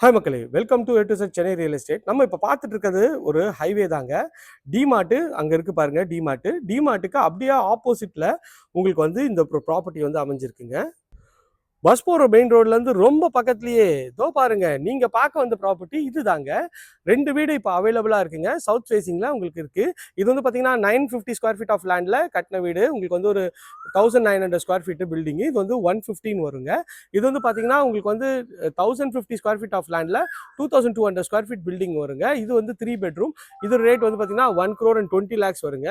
Hi மக்களே welcome to எட்டு sir Chennai real estate நம்ம இப்போ பார்த்துட்டு இருக்கிறது ஒரு ஹைவே தாங்க. டிமார்ட்டு அங்கே இருக்கு பாருங்க டிமார்ட்டு டிமார்ட்டுக்கு அப்படியே ஆப்போசிட்டில் உங்களுக்கு வந்து இந்த ப்ராப்பர்ட்டி வந்து அமைஞ்சிருக்குங்க. பஸ் போகிற மெயின் ரோட்லேருந்து ரொம்ப பக்கத்துலேயே இதோ பாருங்க நீங்கள் பார்க்க வந்த ப்ராப்பர்ட்டி இதுதாங்க. ரெண்டு வீடு இப்போ அவைலபிளாக இருக்குங்க. சவுத் ஃபேஸிங்கில் உங்களுக்கு இருக்குது இது வந்து பார்த்தீங்கன்னா nine fifty square feet of லேண்டில் கட்டின வீடு. உங்களுக்கு வந்து ஒரு thousand nine hundred square feet building இது வந்து ஒன் ஃபிஃப்டின் வருங்க. இது வந்து பார்த்தீங்கன்னா உங்களுக்கு வந்து thousand fifty square feet of லேண்டில் two thousand two hundred square feet building வருங்க. இது வந்து த்ரீ பெட்ரூம் இது ரேட் வந்து பார்த்தீங்கன்னா one crore and twenty lakhs வருங்க.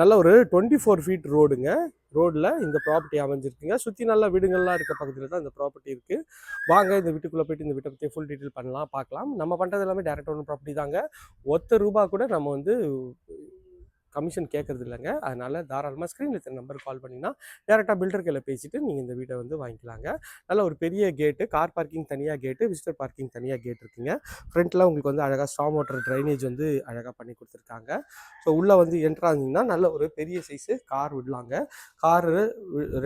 நல்ல ஒரு டுவெண்ட்டி ஃபோர் ஃபீட் ரோடுங்க ரோடில் இந்த ப்ராப்பர்ட்டி அமைஞ்சிருக்குங்க. சுற்றி நல்லா வீடுங்கள்லாம் இருக்க பக்கத்தில் தான் இந்த ப்ராப்பர்ட்டி இருக்குது வாங்க இந்த வீட்டுக்குள்ளே போயிட்டு இந்த வீட்டை பற்றி ஃபுல் டீட்டெயில் பண்ணலாம் பார்க்கலாம். நம்ம பண்ணுறது எல்லாமே டேரக்ட் ஒன்று ப்ராப்பர்ட்டி தாங்க. ஒத்த ரூபா கூட நம்ம வந்து கமிஷன் கேட்கறது இல்லைங்க. அதனால் தாராளமாக ஸ்க்ரீனில் இருக்கிற நம்பர் கால் பண்ணிங்கன்னா டேரெக்டாக பில்டர் கையில் பேசிட்டு நீங்கள் இந்த வீட்டை வந்து வாங்கிக்கலாங்க. நல்ல ஒரு பெரிய கேட்டு கார் பார்க்கிங் தனியாக கேட்டு விசிட்டர் பார்க்கிங் தனியாக கேட் இருக்குங்க. ஃப்ரண்ட்டில் உங்களுக்கு வந்து அழகாக ஸ்டாம் வாட்டர் ட்ரைனேஜ் வந்து அழகாக பண்ணி கொடுத்துருக்காங்க. ஸோ உள்ளே வந்து என்ட்ராந்திங்கன்னா நல்ல ஒரு பெரிய சைஸு கார் விடலாங்க. காரு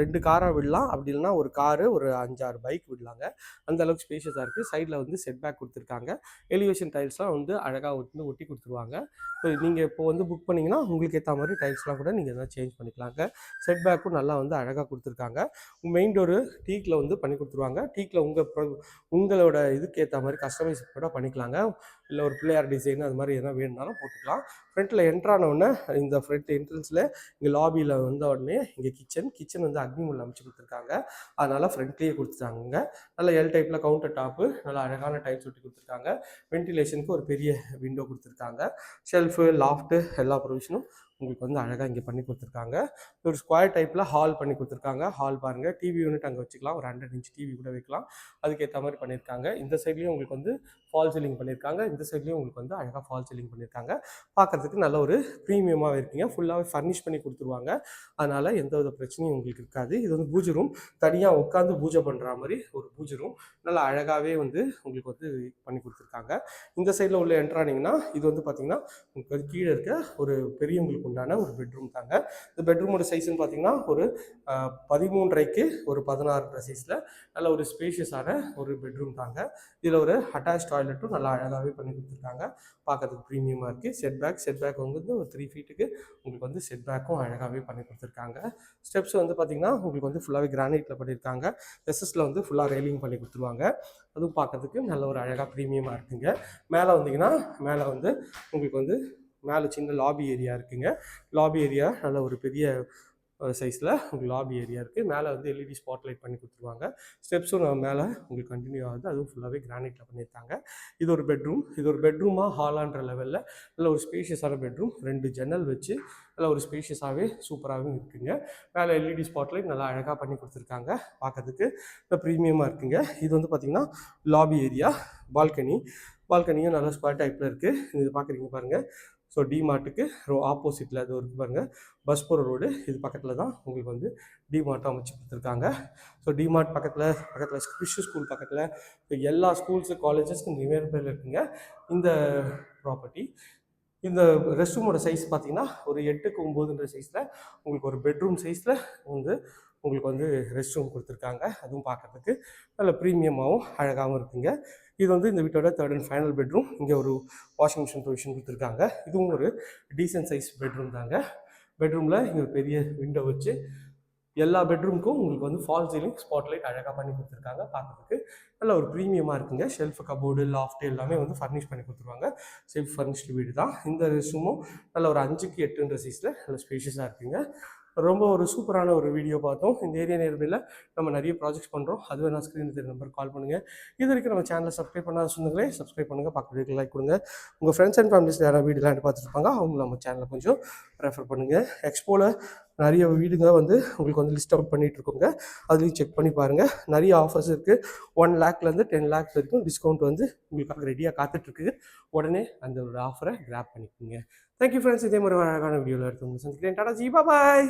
ரெண்டு காராக விடலாம். அப்படி இல்லைன்னா ஒரு காரு ஒரு அஞ்சாறு பைக் விடலாங்க. அந்த அளவுக்கு ஸ்பேஷியஸாக இருக்குது சைடில் வந்து செட் பேக் கொடுத்துருக்காங்க. எலிவேஷன் டைல்ஸ்லாம் வந்து அழகாக வந்து ஒட்டி கொடுத்துருவாங்க. ஸோ நீங்கள் இப்போ வந்து புக் பண்ணிங்கன்னா உங்களுக்கு ஏற்ற மாதிரி டைல்ஸ்லாம் கூட நீங்கள் எதாவது சேஞ்ச் பண்ணிக்கலாங்க. செட் பேக்கும் நல்லா வந்து அழகாக கொடுத்துருக்காங்க. மெயின் டோரு டீக்கில் வந்து பண்ணி கொடுத்துருவாங்க. டீக்கில் உங்கள் உங்களோட இதுக்கு ஏற்ற மாதிரி கஸ்டமைஸ் கூட பண்ணிக்கலாங்க. இல்லை ஒரு பிள்ளையார் டிசைன் அது மாதிரி எதனா வேணுனாலும் போட்டுக்கலாம். ஃப்ரண்ட்டில் என்ட்ரான உடனே இந்த ஃப்ரண்ட் என்ட்ரன்ஸில் இங்கே லாபியில் வந்த உடனே இங்கே கிச்சன் கிச்சன் வந்து அக்னிமுள்ள அமைச்சு கொடுத்துருக்காங்க. அதனால் ஃப்ரண்ட்லேயே கொடுத்துட்டாங்க நல்ல எல் டைப்பில் கவுண்டர் டாப்பு நல்லா அழகான டைல்ஸ் ஒட்டி கொடுத்துருக்காங்க. வென்டிலேஷனுக்கு ஒரு பெரிய விண்டோ கொடுத்துருக்காங்க. ஷெல்ஃபு லாஃப்ட்டு எல்லா ப்ரொவிஷனும் உங்களுக்கு வந்து அழகாக இங்கே பண்ணி கொடுத்துருக்காங்க. ஒரு ஸ்கொயர் டைப்பில் ஹால் பண்ணி கொடுத்துருக்காங்க. ஹால் பாருங்கள் டிவி யூனிட் அங்கே வச்சுக்கலாம். ஒரு ஹண்ட்ரட் இன்ச் டிவி கூட வைக்கலாம். அதுக்கேற்ற மாதிரி பண்ணியிருக்காங்க இந்த சைட்லேயும் உங்களுக்கு வந்து ஃபால் சீலிங் பண்ணியிருக்காங்க இந்த சைட்லேயும் உங்களுக்கு வந்து அழகாக ஃபால் சீலிங் பண்ணியிருக்காங்க பார்க்குறதுக்கு நல்ல ஒரு ப்ரீமியமாக இருக்கீங்க. ஃபுல்லாகவே ஃபர்னிஷ் பண்ணி கொடுத்துருவாங்க. அதனால் எந்த வித பிரச்சனையும் உங்களுக்கு இருக்காது. இது வந்து பூஜை ரூம் தனியாக உட்காந்து பூஜை பண்ணுற மாதிரி ஒரு பூஜை ரூம் நல்லா அழகாகவே வந்து உங்களுக்கு வந்து பண்ணி கொடுத்துருக்காங்க. இந்த சைடில் உள்ள என்ட்ரானிங்கன்னா இது வந்து பார்த்திங்கன்னா உங்களுக்கு கீழே இருக்க ஒரு உண்டான ஒரு பெட்ரூம் தாங்க. இந்த பெட்ரூமோட சைஸ்ன்னு பார்த்தீங்கன்னா ஒரு பதிமூன்றரைக்கு ஒரு பதினாறு சைஸில் நல்ல ஒரு ஸ்பேஷியஸான ஒரு பெட்ரூம் தாங்க. இதில் ஒரு அட்டாச் டாய்லெட்டும் நல்லா அழகாகவே பண்ணி கொடுத்துருக்காங்க. பார்க்கறதுக்கு ப்ரீமியமாக இருக்குது செட் பேக் செட் பேக் வந்து ஒரு த்ரீ ஃபீட்டுக்கு உங்களுக்கு வந்து செட் பேக்கும் அழகாகவே பண்ணி கொடுத்துருக்காங்க. ஸ்டெப்ஸ் வந்து பார்த்திங்கன்னா உங்களுக்கு வந்து ஃபுல்லாகவே கிரானைட்டில் பண்ணியிருக்காங்க எஸ்எஸில் வந்து ஃபுல்லாக ரெயிலிங் பண்ணி கொடுத்துருவாங்க. அதுவும் பார்க்கறதுக்கு நல்ல ஒரு அழகாக ப்ரீமியமாக இருக்குங்க. மேலே வந்தீங்கன்னா மேலே வந்து உங்களுக்கு வந்து மேலே சின்ன லாபி ஏரியா இருக்குங்க. லாபி ஏரியா நல்ல ஒரு பெரிய சைஸில் உங்களுக்கு லாபி ஏரியா இருக்குது மேலே வந்து எல்இடி ஸ்பாட் லைட் பண்ணி கொடுத்துருவாங்க. ஸ்டெப்ஸும் நம்ம மேலே உங்களுக்கு கண்டினியூ ஆகுது. அதுவும் ஃபுல்லாகவே கிரானைட்டில் பண்ணியிருக்காங்க. இது ஒரு பெட்ரூம் இது ஒரு பெட்ரூமாக ஹாலான்ற லெவலில் நல்ல ஒரு ஸ்பேஷியஸான பெட்ரூம் ரெண்டு ஜன்னல் வச்சு நல்ல ஒரு ஸ்பேஷியஸாகவே சூப்பராகவும் இருக்குங்க. மேலே எல்இடி ஸ்பாட் லைட் நல்லா அழகாக பண்ணி கொடுத்துருக்காங்க பார்க்கறதுக்கு இந்த ப்ரீமியமாக இருக்குங்க. இது வந்து பார்த்திங்கன்னா லாபி ஏரியா பால்கனி பால்கனியும் நல்லா ஸ்கொயர் டைப்பில் இருக்குது இது பார்க்குறீங்க பாருங்கள் ஸோ டிமார்ட்டுக்கு ரோ ஆப்போசிட்டில் அது இருக்குது பாருங்கள் பஸ் போகிற ரோடு இது பக்கத்தில் தான் உங்களுக்கு வந்து டிமார்ட்டும் அமைச்சு கொடுத்துருக்காங்க. ஸோ டிமார்ட் பக்கத்தில் பக்கத்தில் கிறிஸ்து ஸ்கூல் பக்கத்தில் எல்லா ஸ்கூல்ஸு காலேஜஸ்க்கு நியர்பையில் இருக்குங்க. இந்த ப்ராப்பர்ட்டி இந்த ரெஸ்ட் ரூமோட சைஸ் பார்த்தீங்கன்னா ஒரு எட்டுக்கு ஒம்போதுன்ற சைஸில் உங்களுக்கு ஒரு பெட்ரூம் சைஸில் வந்து உங்களுக்கு வந்து ரெஸ்ட் ரூம் கொடுத்துருக்காங்க. அதுவும் பார்க்குறதுக்கு நல்ல ப்ரீமியமாகவும் அழகாகவும் இருக்குங்க. இது வந்து இந்த வீட்டோட தேர்ட் அண்ட் ஃபைனல் பெட்ரூம் இங்கே ஒரு வாஷிங் மிஷின் ப்ரொவிஷன் கொடுத்துருக்காங்க. இதுவும் ஒரு டீசென்ட் சைஸ் பெட்ரூம் தாங்க. பெட்ரூமில் இங்கே ஒரு பெரிய விண்டோ வச்சு எல்லா பெட்ரூமுக்கும் உங்களுக்கு வந்து ஃபால் சீலிங் ஸ்பாட்லைட் அழகாக பண்ணி கொடுத்துருக்காங்க பார்க்குறதுக்கு நல்ல ஒரு ப்ரீமியமாக இருக்குங்க. ஷெல்ஃப் கபோர்டு லாஃப்ட் எல்லாமே வந்து ஃபர்னிஷ் பண்ணி கொடுத்துருவாங்க. செல்ஃப் ஃபர்னிஷ்டு வீடு தான் இந்த ரெஸ்ட்ரூமும் நல்ல ஒரு அஞ்சுக்கு எட்டுன்ற சைஸில் நல்ல ஸ்பேஷியஸாக இருக்குங்க. ரொம்ப ஒரு சூப்பரான ஒரு வீடியோ பார்த்தோம். இந்த ஏரியா நேர்மையில் நம்ம நிறைய ப்ராஜெக்ட்ஸ் பண்ணுறோம் அது நான் ஸ்க்ரீன் தெரிய நம்பர் கால் பண்ணுங்கள் இது வரைக்கும் நம்ம சேனலை சப்ஸ்கிரைப் பண்ணாத சொந்தங்களே சப்ஸ்கிரைப் பண்ணுங்கள் பக்கத்து லைக் கொடுங்க. உங்கள் ஃப்ரெண்ட்ஸ் அண்ட் ஃபேமிலிஸ் யாராவது வீடுலாம் பார்த்துருப்பாங்க அவங்க நம்ம சேனலை கொஞ்சம் ரெஃபர் பண்ணுங்கள் எக்ஸ்போவில் நிறைய வீடுங்க வந்து உங்களுக்கு வந்து லிஸ்ட் அவுட் பண்ணிகிட்டு இருக்கோங்க. அதுலேயும் செக் பண்ணி பாருங்கள் நிறைய ஆஃபர்ஸ் இருக்குது ஒன் லேக்லேருந்து டென் லேக்ஸ் வரைக்கும் டிஸ்கவுண்ட் வந்து உங்களுக்காக ரெடியாக காத்துட்ருக்கு. உடனே அந்த ஒரு ஆஃபரை கிராப் பண்ணிக்கோங்க. தேங்க்யூ ஃப்ரெண்ட்ஸ் இதே மாதிரி அழகான வீடியோவில் எடுத்து சந்திக்கிறேன். டாடா ஜி. பாய்